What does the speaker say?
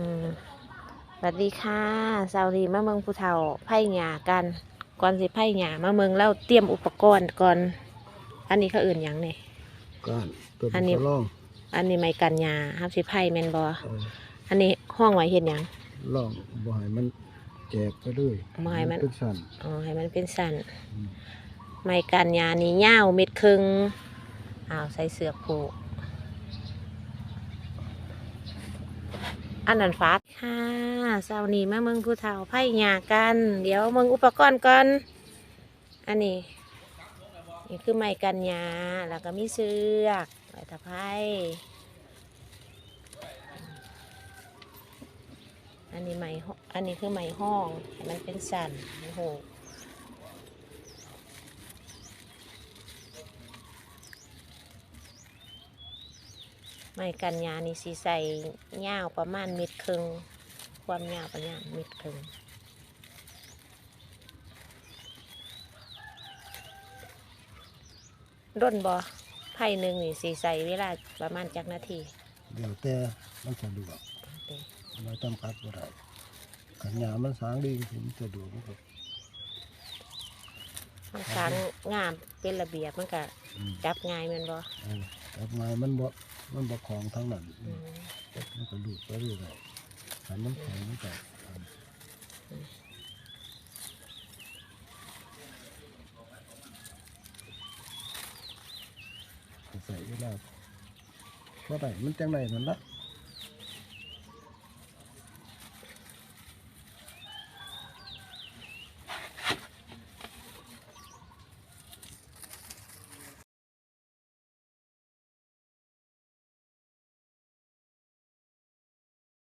อืมสวัสดีค่ะสาวรีมาเมืองภูเทาไผ่หยากัน ก่อนสิไผ่หยามาเมืองแล้วเตรียมอุปกรณ์ก่อน อันนี้เขาอื่นหยังเนี่ย ก้านตัวอันนี้ นี้ล่องอันนี้ไม่กันหยาครับสิไผ่แมนบอเอออันนี้ห้องไว้เห็นหยัง ล่องบ่ให้มันแจกไปเลยบ่ให้มัน เป็นสันอ๋อให้มันเป็นสันอืมไม่กันหยานี่ยาวเม็ดครึ่งอ้าวใส่เสือกผูก อันนั้นฟาดค่ะสาวนี้มาเมืองภูเทาไผ่หยากัน เดี๋ยวเมืองอุปกรณ์ก่อน อันนี้นี่คือไม้กันหยาแล้วก็มีเสือกไม้ตะไคร้อันนี้ไม้อันนี้คือไม้ห้อง มันเป็นสันโอ้โห ไม้กันหยานี่สีใส่ยาวประมาณเม็ดครึ่งความยาวประมาณเม็ดครึ่งร่นบอไผ่หนึ่งนี่สีใส่เวลาประมาณจักนาทีเดี๋ยวแต่มันสะดวกเราจำกัดบ่ได้ขันยามันสางดีถึงสะดวกมันก็ มันสางงามเป็นระเบียบมันก็อืมจับง่ายแมันบอเออแต่ไม้มันบ่มันบ่ของทั้งนั้นมมันก็ดูดไปเรื่อยๆขันมันแข็งมันก็ใส่เวลาเพราะไรมันจังไรนั่นละ